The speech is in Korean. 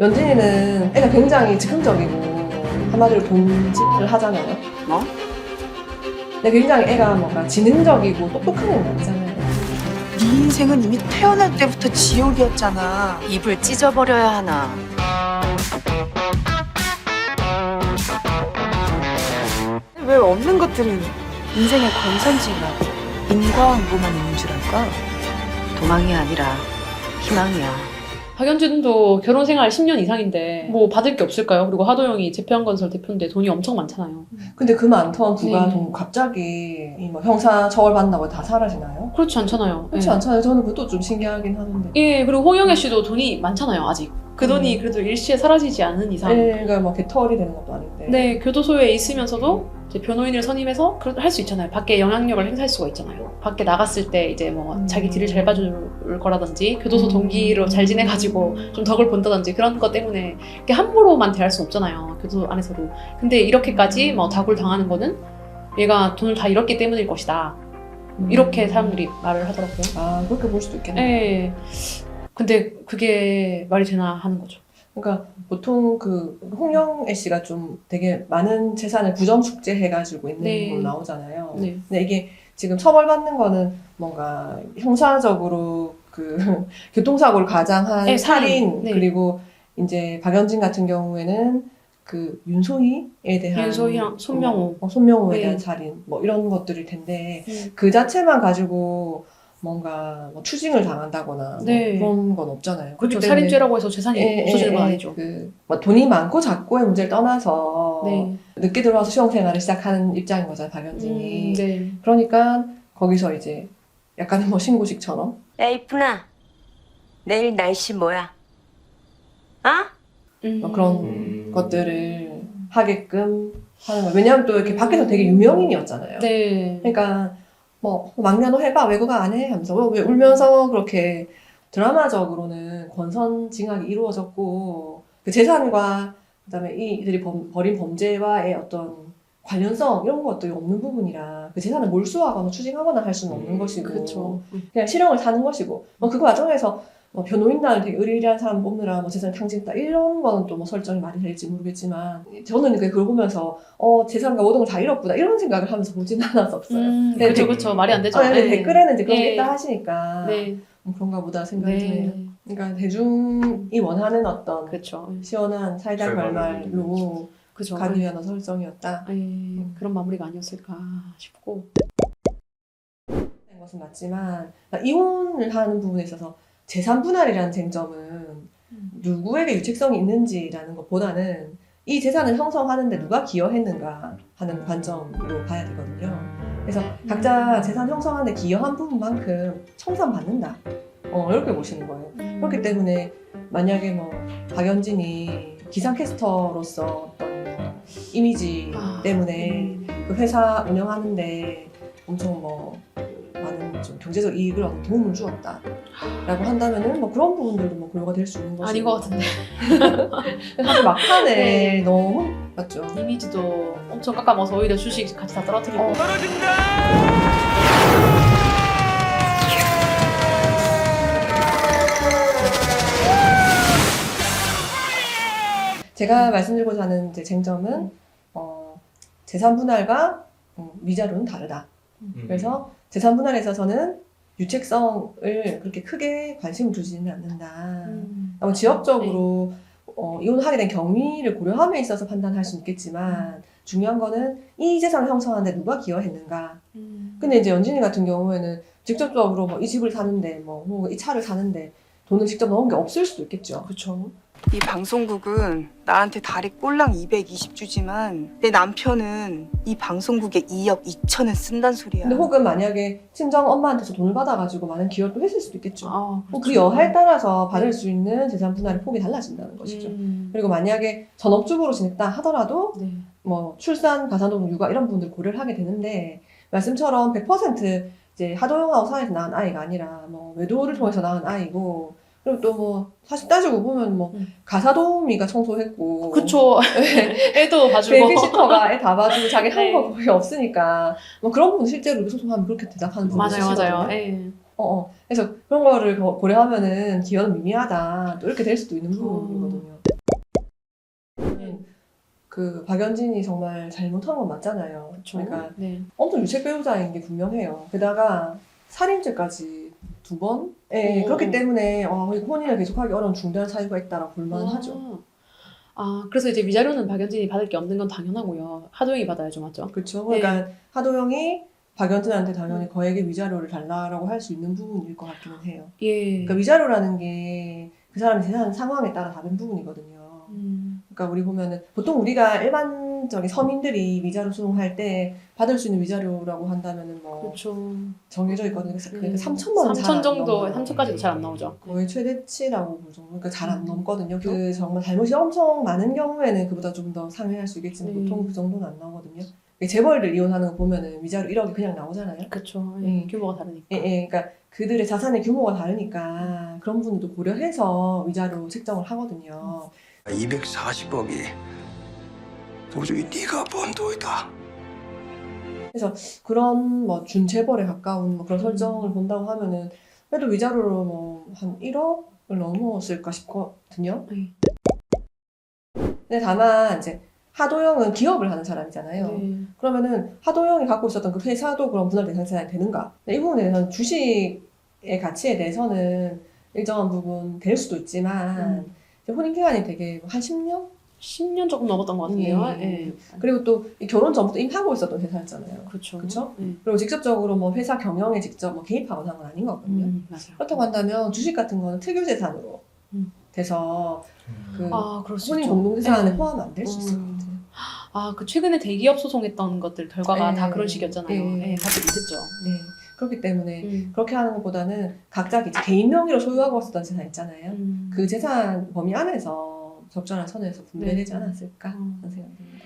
연진이는 애가 굉장히 즉흥적이고 한마디로 돈질을 하잖아요. 뭐? 근데 굉장히 애가 뭔가 지능적이고 똑똑한 애는 아니잖아요. 네 인생은 이미 태어날 때부터 지옥이었잖아. 입을 찢어버려야 하나. 왜 없는 것들은 인생의 권선징악, 인과응보만 있는 줄 알까? 도망이 아니라 희망이야. 박연진도 결혼 생활 10년 이상인데 뭐 받을 게 없을까요? 그리고 하도영이 재평건설 대표인데 돈이 엄청 많잖아요. 근데 그 많던 부가 네. 좀 갑자기 이뭐 형사 처벌 받는다고 다 사라지나요? 그렇지 않잖아요. 그렇지 예. 않잖아요. 저는 그것도 좀 신기하긴 하는데. 예, 그리고 홍영애 씨도 돈이 많잖아요, 아직. 그 돈이 음. 그래도 일시에 사라지지 않은 이상. 애가 뭐 개털이 되는 것도 아닌데. 네, 교도소에 있으면서도 이제 변호인을 선임해서 할 수 있잖아요. 밖에 영향력을 행사할 수가 있잖아요. 밖에 나갔을 때 이제 뭐 음. 자기 뒤를 잘 봐줄 거라든지 교도소 음. 동기로 잘 지내가지고 좀 덕을 본다든지 그런 것 때문에 이렇게 함부로만 대할 수 없잖아요. 교도소 안에서도. 근데 이렇게까지 뭐 다굴 당하는 거는 얘가 돈을 다 잃었기 때문일 것이다. 음. 이렇게 사람들이 말을 하더라고요. 아 그렇게 볼 수도 있겠네. 네. 근데 그게 말이 되나 하는 거죠. 그러니까 보통 그 홍영애 씨가 좀 되게 많은 재산을 부정 축제 해가지고 있는 네. 걸로 나오잖아요. 네. 근데 이게 지금 처벌받는 거는 뭔가 형사적으로 그 교통사고를 가장한 네, 살인 살인. 네. 그리고 이제 박연진 같은 경우에는 그 윤소희에 대한 윤소희랑 손명호. 어, 손명호에 네. 대한 살인 뭐 이런 것들일 텐데 음. 그 자체만 가지고 뭔가 뭐 추징을 당한다거나 뭐 네. 그런 건 없잖아요. 그렇죠. 때문에 살인죄라고 해서 재산이 예, 없어지는 예, 건 예. 아니죠. 그, 뭐 돈이 많고 작고의 문제를 떠나서 네. 늦게 들어와서 수용 생활을 시작하는 입장인 거잖아요, 박연진이. 음, 네. 그러니까 거기서 이제 약간은 뭐 신고식처럼 야 이쁜아 내일 날씨 뭐야? 아? 음. 뭐 그런 것들을 하게끔 하는 거예요. 왜냐하면 또 이렇게 밖에서 되게 유명인이었잖아요. 네. 그러니까 뭐 막내도 해봐 외국 안 해? 하면서 어, 왜 울면서 그렇게 드라마적으로는 권선징악이 이루어졌고 그 재산과 그다음에 이들이 범- 벌인 범죄와의 어떤 관련성 이런 것들이 없는 부분이라 그 재산을 몰수하거나 추징하거나 할 수는 없는 것이고 그렇죠. 그냥 실형을 사는 것이고 뭐 그 과정에서 뭐 변호인단을 되게 의리의리한 사람 뽑느라 뭐 재산 탕진다 이런 거는 또 뭐 설정이 많이 될지 모르겠지만 저는 그걸 보면서 어 재산과 모든 걸 다 잃었구나 이런 생각을 하면서 보진 않았었어요. 음, 네, 그렇죠, 네. 그렇죠. 말이 안 되죠. 아, 근데 네. 댓글에는 이제 그런 게 네. 있다 하시니까 네. 뭐 그런가 보다 생각이 드네요. 네. 그러니까 대중이 원하는 어떤 그렇죠. 시원한 사이다 결말을 결말로 그죠. 가기 위한 설정이었다. 예, 그런 마무리가 아니었을까 싶고. 는 것은 맞지만 그러니까 이혼을 하는 부분에 있어서 재산 분할이라는 쟁점은 음. 누구에게 유책성이 있는지라는 것보다는 이 재산을 형성하는데 누가 기여했는가 하는 관점으로 봐야 되거든요. 그래서 각자 재산 형성하는데 기여한 부분만큼 청산받는다. 어, 이렇게 보시는 거예요. 그렇기 때문에 만약에 뭐 박연진이 기상캐스터로서 어떤 이미지 아, 때문에 그 회사 운영하는데 엄청 뭐 많은 좀 경제적 이익을 얻는 도움을 주었다 라고 한다면은 뭐 그런 부분들도 뭐 고려가 될 수 있는 것이고 아닌 것 같은데. 사실 막판에 네. 너무 맞죠. 이미지도 엄청 깎아먹어서 오히려 주식 같이 다 떨어뜨리고. 어. 제가 말씀드리고자 하는 이제 쟁점은 어, 재산 분할과 음, 위자료는 다르다. 그래서 재산 분할에 있어서는 유책성을 그렇게 크게 관심을 두지는 않는다. 음. 아마 지역적으로 어, 이혼하게 된 경위를 고려함에 있어서 판단할 수 있겠지만 중요한 거는 이 재산을 형성하는데 누가 기여했는가. 음. 근데 이제 연진이 같은 경우에는 직접적으로 뭐 이 집을 사는데 뭐 이 차를 사는데 돈을 직접 넣은 게 없을 수도 있겠죠. 그렇죠. 이 방송국은 나한테 달에 꼴랑 220 주지만 내 남편은 이 방송국에 2억 2천은 쓴단 소리야. 근데 혹은 만약에 친정 엄마한테서 돈을 받아가지고 많은 기여를 또 했을 수도 있겠죠. 아, 그렇죠. 여하에 따라서 받을 네. 수 있는 재산 분할의 폭이 달라진다는 것이죠. 음. 그리고 만약에 전업주부로 지냈다 하더라도 네. 뭐 출산, 가산도움, 육아 이런 부분들 고려를 하게 되는데 말씀처럼 100% 이제 하도영하고 사이에서 낳은 아이가 아니라 뭐 외도를 통해서 낳은 아이고 그리고 또 뭐 사실 따지고 보면 뭐 음. 가사 도우미가 청소했고 그쵸. 애도 봐주고. 베이비시터가 애 다 봐주고 자기 한 네. 거 거의 없으니까 뭐 그런 부분 실제로 소송하면 그렇게 대답하는 분들 맞아요, 맞아요. 예. 어, 어. 그래서 그런 거를 고- 고려하면은 기여는 미미하다 또 이렇게 될 수도 있는 어. 부분이거든요. 그 박연진이 정말 잘못한 건 맞잖아요. 그러니까 네. 엄청 유책 배우자인 게 분명해요. 게다가 살인죄까지 두 번? 예, 오. 그렇기 때문에 어, 이 혼인을 계속하기 어려운 중대한 사유가 있다라 볼만하죠. 아. 아, 그래서 이제 위자료는 박연진이 받을 게 없는 건 당연하고요. 하도영이 받아야죠, 맞죠? 그렇죠. 그러니까 네. 하도영이 박연진한테 당연히 거액의 위자료를 달라라고 할 수 있는 부분일 것 같기는 해요. 예. 그러니까 위자료라는 게 그 사람의 재산 상황에 따라 다른 부분이거든요. 음, 그러니까 우리 보면은 보통 우리가 일반 적인 서민들이 위자료 소송할 때 받을 수 있는 위자료라고 한다면은 뭐 그렇죠. 정해져 있거든요. 그래서 네. 그러니까 3천만 원 3천 정도, 3천까지도 잘 안 나오죠. 거의 최대치라고 볼 정도. 그러니까 잘안 음. 넘거든요. 그 정말 잘못이 엄청 많은 경우에는 그보다 좀 더 상회할 수 있겠지만 네. 보통 그 정도는 안 나오거든요. 재벌들 이혼하는 거 보면은 위자료 1억이 그냥 나오잖아요. 그렇죠. 예, 음. 규모가 다르니까. 예, 예, 그러니까 그들의 자산의 규모가 다르니까 그런 부분도 고려해서 위자료 책정을 하거든요. 240억이 도저히 네가 번 돈이다. 그런 뭐 준재벌에 가까운 뭐 그런 설정을 본다고 하면은 그래도 위자료로 뭐 한 1억을 넘었을까 싶거든요. 네. 근데 다만 이제 하도영은 기업을 하는 사람이잖아요. 네. 그러면은 하도영이 갖고 있었던 그 회사도 그런 분할 대상 자산이 되는가? 이 부분에 대해서는 주식의 가치에 대해서는 일정한 부분 될 수도 있지만 음. 혼인 기간이 되게 한 10년? 10년 조금 넘었던 것 같은데요. 음. 예. 그리고 또이 결혼 전부터 이미 하고 있었던 회사였잖아요. 그렇죠. 그쵸? 예. 그리고 직접적으로 뭐 회사 경영에 직접 뭐 개입하거나 한 건 아닌 거거든요. 음, 맞아요. 그렇다고 한다면 주식 같은 거는 특유 재산으로 음. 돼서 그 아, 그럴 수 혼인 있죠. 공동재산에 예. 포함 안 될 수 있을 것 음. 같아요. 아, 그 최근에 대기업 소송했던 것들 결과가 예. 다 그런 식이었잖아요. 예. 예, 다들 믿었죠. 네. 그렇기 때문에 음. 그렇게 하는 것보다는 각자 이제 개인 명의로 소유하고 있었던 재산 있잖아요. 음. 그 재산 범위 안에서 적절한 선에서 분배되지 네. 않았을까 음. 하는 생각이 듭니다.